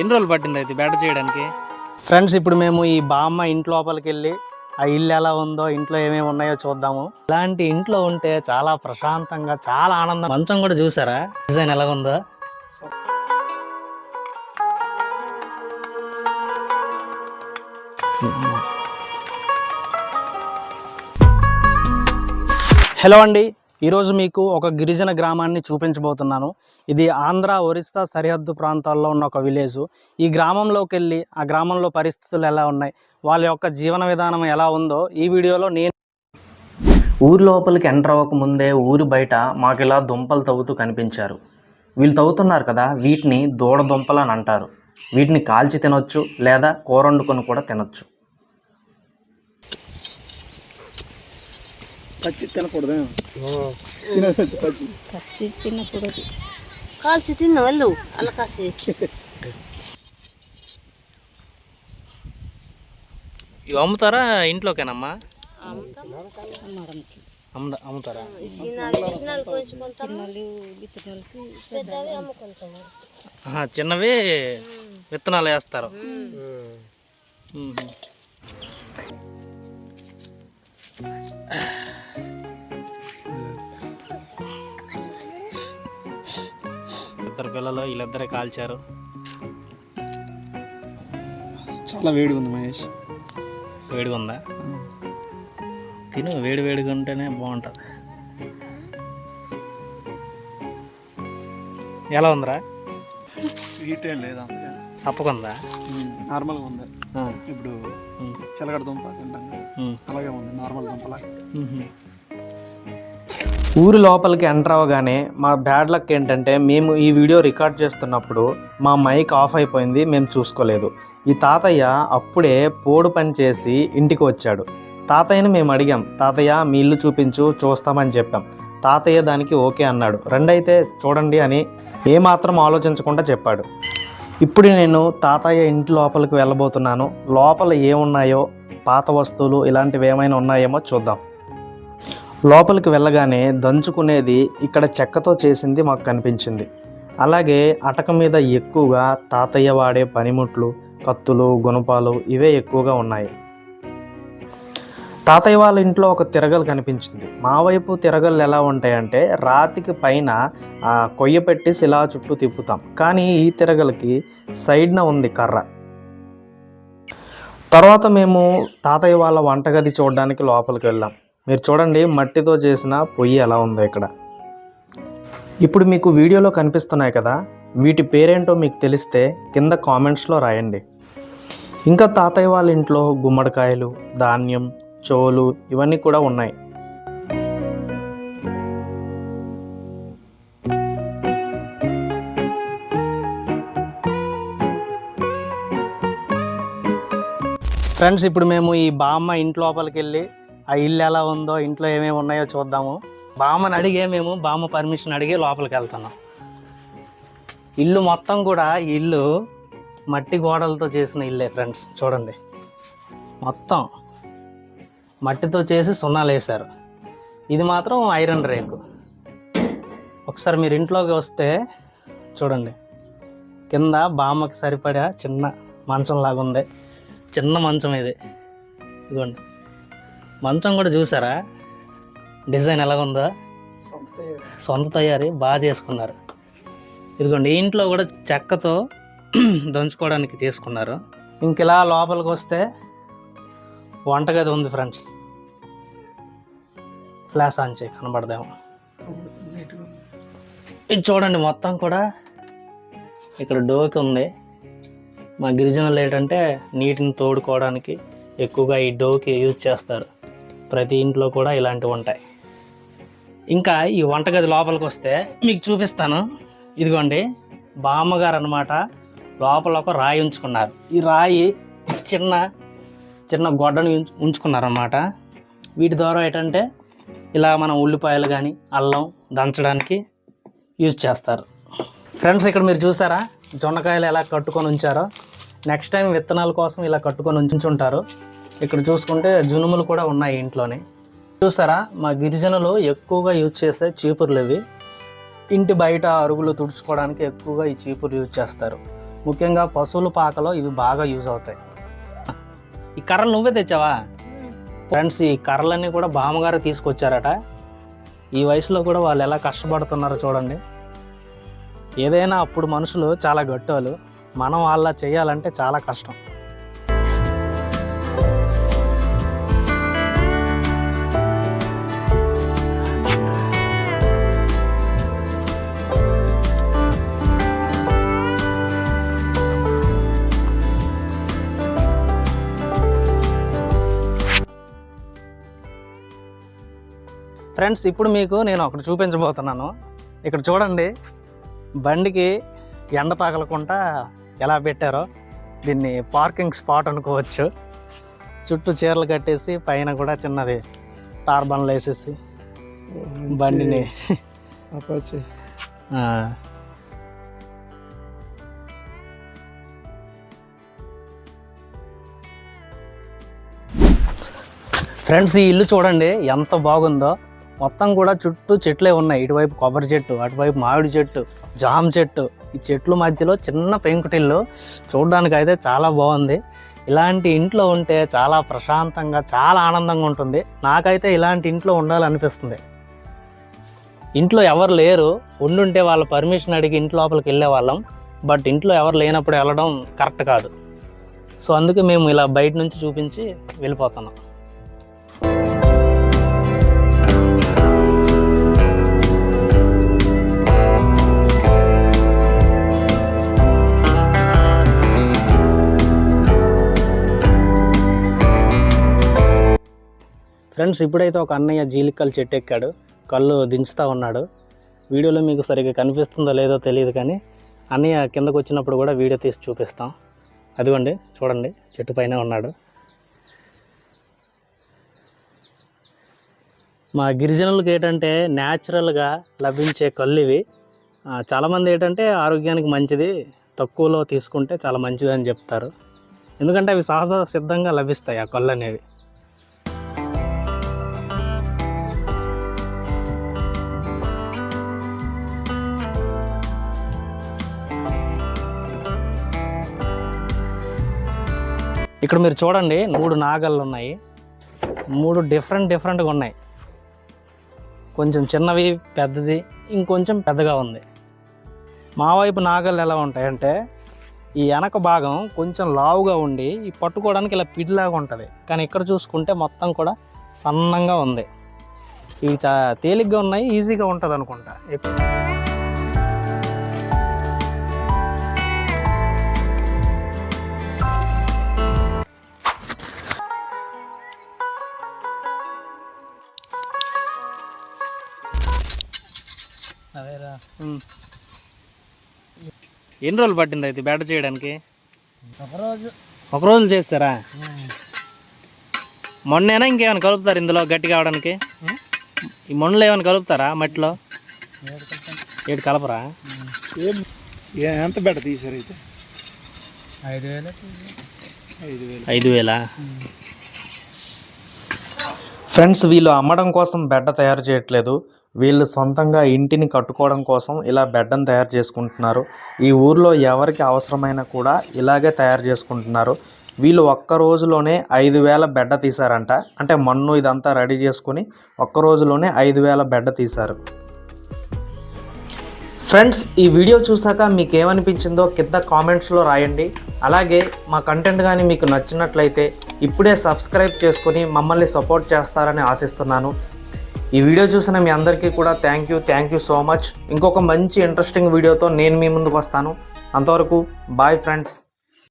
ఎన్ని రోజులు పట్టింది అయితే బేట చేయడానికి? ఫ్రెండ్స్ ఇప్పుడు మేము ఈ బామ్మ ఇంటి లోపలికి వెళ్ళి ఆ ఇల్లు ఎలా ఉందో ఇంట్లో ఏమేమి ఉన్నాయో చూద్దాము. ఇలాంటి ఇంట్లో ఉంటే చాలా ప్రశాంతంగా చాలా ఆనందం. మంచం కూడా చూసారా? డిజైన్ ఎలా ఉందో? హలో అండి ఈరోజు మీకు ఒక గిరిజన గ్రామాన్ని చూపించబోతున్నాను. ఇది ఆంధ్ర ఒరిస్సా సరిహద్దు ప్రాంతాల్లో ఉన్న ఒక విలేజ్. ఈ గ్రామంలోకి వెళ్ళి ఆ గ్రామంలో పరిస్థితులు ఎలా ఉన్నాయి? వాళ్ళ యొక్క జీవన విధానం ఎలా ఉందో ఈ వీడియోలో నేను ఊరి లోపలికి ఎంటర్ అవ్వక ముందే ఊరి బయట మాకు ఇలా దుంపలు తవ్వుతూ కనిపించారు. వీళ్ళు తవ్వుతున్నారు కదా వీటిని దూడ దుంపలు అని అంటారు. వీటిని కాల్చి తినొచ్చు లేదా కూర వండుకొని కూడా తినొచ్చు. పచ్చి తినకూడదు. కసి తినకూడదు. కాల్చి తిన్న వాళ్ళు అలా కాసి. ఇవి అమ్ముతారా ఇంట్లోకేనమ్మా? అమ్ముతారా? చిన్నవి విత్తనాలు వేస్తారు. ఇద్దరు పిల్లలు వీళ్ళిద్దరే కాల్చారు. చాలా వేడిగా ఉంది మహేష్. వేడిగా ఉందా తిను వేడి వేడిగా ఉంటేనే బాగుంటుంది. ఎలా ఉందిరా? స్వీట్ ఏం లేదా సప్పకుందా? నార్మల్గా ఉంది. ఇప్పుడు చిలకడ దుంప తింటాం. అలాగే ఉంది నార్మల్ దుంపలా. ఊరి లోపలికి ఎంటర్ అవ్వగానే మా బ్యాడ్ లక్ ఏంటంటే మేము ఈ వీడియో రికార్డ్ చేస్తున్నప్పుడు మా మైక్ ఆఫ్ అయిపోయింది మేము చూసుకోలేదు. ఈ తాతయ్య అప్పుడే పోడు పని చేసి ఇంటికి వచ్చాడు. తాతయ్యని మేము అడిగాం తాతయ్య మీ ఇల్లు చూపించు చూస్తామని చెప్పాం. తాతయ్య దానికి ఓకే అన్నాడు. రెండైతే చూడండి అని ఏమాత్రం ఆలోచించకుండా చెప్పాడు. ఇప్పుడు నేను తాతయ్య ఇంటి లోపలికి వెళ్ళబోతున్నాను. లోపల ఏమున్నాయో పాత వస్తువులు ఇలాంటివి ఏమైనా ఉన్నాయేమో చూద్దాం. లోపలికి వెళ్ళగానే దంచుకునేది ఇక్కడ చెక్కతో చేసింది మాకు కనిపించింది. అలాగే అటక మీద ఎక్కువగా తాతయ్య వాడే పనిముట్లు కత్తులు గుణపాలు ఇవే ఎక్కువగా ఉన్నాయి. తాతయ్య వాళ్ళ ఇంట్లో ఒక తిరగలు కనిపించింది. మా వైపు తిరగలు ఎలా ఉంటాయంటే రాతికి పైన ఆ, కొయ్య పెట్టి శిలా చుట్టూ తిప్పుతాం. కానీ ఈ తిరగలకి సైడ్న ఉంది కర్ర. తర్వాత మేము తాతయ్య వాళ్ళ వంటగది చూడడానికి లోపలికి వెళ్ళాం. మీరు చూడండి మట్టితో చేసిన పొయ్యి ఎలా ఉందో ఇక్కడ. ఇప్పుడు మీకు వీడియోలో కనిపిస్తున్నాయి కదా వీటి పేరేంటో మీకు తెలిస్తే కింద కామెంట్స్లో రాయండి. ఇంకా తాతయ్య వాళ్ళ ఇంట్లో గుమ్మడికాయలు ధాన్యం చోలు ఇవన్నీ కూడా ఉన్నాయి. ఫ్రెండ్స్ ఇప్పుడు మేము ఈ బామ్మ ఇంటి లోపలికి వెళ్ళి ఆ ఇల్లు ఎలా ఉందో ఇంట్లో ఏమేమి ఉన్నాయో చూద్దాము. బామ్మని అడిగే మేము బామ్మ పర్మిషన్ అడిగి లోపలికి వెళ్తున్నాం. ఇల్లు మొత్తం కూడా ఈ ఇల్లు మట్టి గోడలతో చేసిన ఇల్లే ఫ్రెండ్స్ చూడండి. మొత్తం మట్టితో చేసి సున్నాలు వేశారు. ఇది మాత్రం ఐరన్ రేకు ఒకసారి మీరు ఇంట్లోకి వస్తే చూడండి. కింద బామ్మకి సరిపడా చిన్న మంచం లాగా ఉంది చిన్న మంచం ఇది. ఇదిగోండి. మంచం కూడా చూసారా? డిజైన్ ఎలాగుందో? సొంత తయారీ బాగా చేసుకున్నారు. ఇదిగోండి ఇంట్లో కూడా చెక్కతో దంచుకోవడానికి చేసుకున్నారు. ఇంక ఇలా లోపలికి వస్తే వంటగది ఉంది ఫ్రెండ్స్. ఫ్లాష్ ఆన్ చేయి కనబడదేమో. ఇది చూడండి మొత్తం కూడా ఇక్కడ డోకి ఉంది. మా గిరిజనులు ఏంటంటే నీటిని తోడుకోవడానికి ఎక్కువగా ఈ డోకి యూజ్ చేస్తారు. ప్రతి ఇంట్లో కూడా ఇలాంటివి ఉంటాయి. ఇంకా ఈ వంటగది లోపలికి వస్తే మీకు చూపిస్తాను. ఇదిగోండి బామ్మగారు అనమాట లోపల ఒక రాయి ఉంచుకున్నారు. ఈ రాయి చిన్న చిన్న గొడ్డను ఉంచు- ఉంచుకున్నారన్నమాట. వీటి ద్వారా ఏంటంటే ఇలా మనం ఉల్లిపాయలు కానీ అల్లం దంచడానికి యూజ్ చేస్తారు. ఫ్రెండ్స్ ఇక్కడ మీరు చూసారా? జొన్నకాయలు ఎలా కట్టుకొని ఉంచారో. నెక్స్ట్ టైం విత్తనాల కోసం ఇలా కట్టుకొని ఉంచుంటారు. ఇక్కడ చూసుకుంటే జునుములు కూడా ఉన్నాయి ఇంట్లోనే. చూసారా? మా గిరిజనులు ఎక్కువగా యూజ్ చేసే చీపుర్లు ఇవి. ఇంటి బయట అరుగులు తుడుచుకోవడానికి ఎక్కువగా ఈ చీపుర్లు యూజ్ చేస్తారు. ముఖ్యంగా పశువుల పాకలో ఇవి బాగా యూజ్ అవుతాయి. ఈ కర్రలు నువ్వే తెచ్చావా? ఫ్రెండ్స్ ఈ కర్రలన్నీ కూడా బామ్మగారు తీసుకొచ్చారట. ఈ వయసులో కూడా వాళ్ళు ఎలా కష్టపడుతున్నారో చూడండి. ఏదైనా అప్పుడు మనుషులు చాలా గట్టోలు. మనం వాళ్ళ చేయాలంటే చాలా కష్టం. ఫ్రెండ్స్ ఇప్పుడు మీకు నేను ఒకటి చూపించబోతున్నాను. ఇక్కడ చూడండి బండికి ఎండ తగలకుండా ఎలా పెట్టారో. దీన్ని పార్కింగ్ స్పాట్ అనుకోవచ్చు. చుట్టూ చీరలు కట్టేసి పైన కూడా చిన్నది టార్బన్లు వేసేసి బండిని. ఫ్రెండ్స్ ఈ ఇల్లు చూడండి ఎంత బాగుందో. మొత్తం కూడా చుట్టూ చెట్లే ఉన్నాయి. ఇటువైపు కొబ్బరి చెట్టు అటువైపు మామిడి చెట్టు జామ చెట్టు. ఈ చెట్ల మధ్యలో చిన్న పెంకుటిల్లు చూడడానికి అయితే చాలా బాగుంది. ఇలాంటి ఇంట్లో ఉంటే చాలా ప్రశాంతంగా చాలా ఆనందంగా ఉంటుంది. నాకైతే ఇలాంటి ఇంట్లో ఉండాలనిపిస్తుంది. ఇంట్లో ఎవరు లేరు. ఉండుంటే వాళ్ళ పర్మిషన్ అడిగి ఇంటి లోపలికి వెళ్ళేవాళ్ళం. బట్ ఇంట్లో ఎవరు లేనప్పుడు వెళ్ళడం కరెక్ట్ కాదు. సో అందుకే మేము ఇలా బయట నుంచి చూపించి వెళ్ళిపోతున్నాం. ఫ్రెండ్స్ ఇప్పుడైతే ఒక అన్నయ్య జీలికల్ చెట్టు ఎక్కాడు కళ్ళు దించుతూ ఉన్నాడు. వీడియోలో మీకు సరిగ్గా కనిపిస్తుందో లేదో తెలియదు కానీ అన్నయ్య కిందకు వచ్చినప్పుడు కూడా వీడియో తీసి చూపిస్తాం. అదిగోండి చూడండి చెట్టు పైన ఉన్నాడు. మా గిరిజనులకు ఏంటంటే న్యాచురల్గా లభించే కళ్ళు ఇవి. చాలామంది ఏంటంటే ఆరోగ్యానికి మంచిది తక్కువలో తీసుకుంటే చాలా మంచిది అని చెప్తారు. ఎందుకంటే అవి సహజ సిద్ధంగా లభిస్తాయి ఆ కళ్ళు అనేవి. ఇక్కడ మీరు చూడండి మూడు నాగళ్ళు ఉన్నాయి. మూడు డిఫరెంట్ డిఫరెంట్గా ఉన్నాయి. కొంచెం చిన్నవి పెద్దది ఇంకొంచెం పెద్దగా ఉంది. మా వైపు నాగళ్ళు ఎలా ఉంటాయంటే ఈ వెనక భాగం కొంచెం లావుగా ఉండి ఈ పట్టుకోవడానికి ఇలా పిడిలాగా ఉంటుంది. కానీ ఇక్కడ చూసుకుంటే మొత్తం కూడా సన్నంగా ఉంది. ఇవి చా తేలిగ్గా ఉన్నాయి ఈజీగా ఉంటుంది అనుకుంటా ఎన్ని రోజులు పట్టింది అయితే బెటర్ చేయడానికి? ఒకరోజు ఒక రోజు చేస్తారా? మొన్నేనా ఇంకేమైనా కలుపుతారు ఇందులో గట్టి కావడానికి ఈ మొన్నలు ఏమైనా కలుపుతారా మట్టిలో? ఏడు కలపరా? ఎంత బెట తీసారు అయితే? ఐదు వేలు ఐదు వేల. ఫ్రెండ్స్ వీళ్ళు అమ్మడం కోసం బెడ్డ తయారు చేయట్లేదు. వీళ్ళు సొంతంగా ఇంటిని కట్టుకోవడం కోసం ఇలా బెడ్డను తయారు చేసుకుంటున్నారు. ఈ ఊర్లో ఎవరికి అవసరమైనా కూడా ఇలాగే తయారు చేసుకుంటున్నారు. వీళ్ళు ఒక్క రోజులోనే ఐదు వేల బెడ్డ తీశారంట. అంటే మన్ను ఇదంతా రెడీ చేసుకుని ఒక్క రోజులోనే ఐదు వేల బెడ్డ తీశారు. ఫ్రెండ్స్ ఈ వీడియో చూసాక మీకు ఏమనిపించిందో కింద కామెంట్స్లో రాయండి. అలాగే మా కంటెంట్ కానీ మీకు నచ్చినట్లయితే ఇప్పుడే సబ్స్క్రైబ్ చేసుకుని మమ్మల్ని సపోర్ట్ చేస్తారని ఆశిస్తున్నాను. ఈ వీడియో చూసిన మీ అందరికీ కూడా thank you thank you so much ఇంకొక మంచి ఇంట్రెస్టింగ్ వీడియోతో నేను మీ ముందుకు వస్తాను. అంతవరకు బాయ్ ఫ్రెండ్స్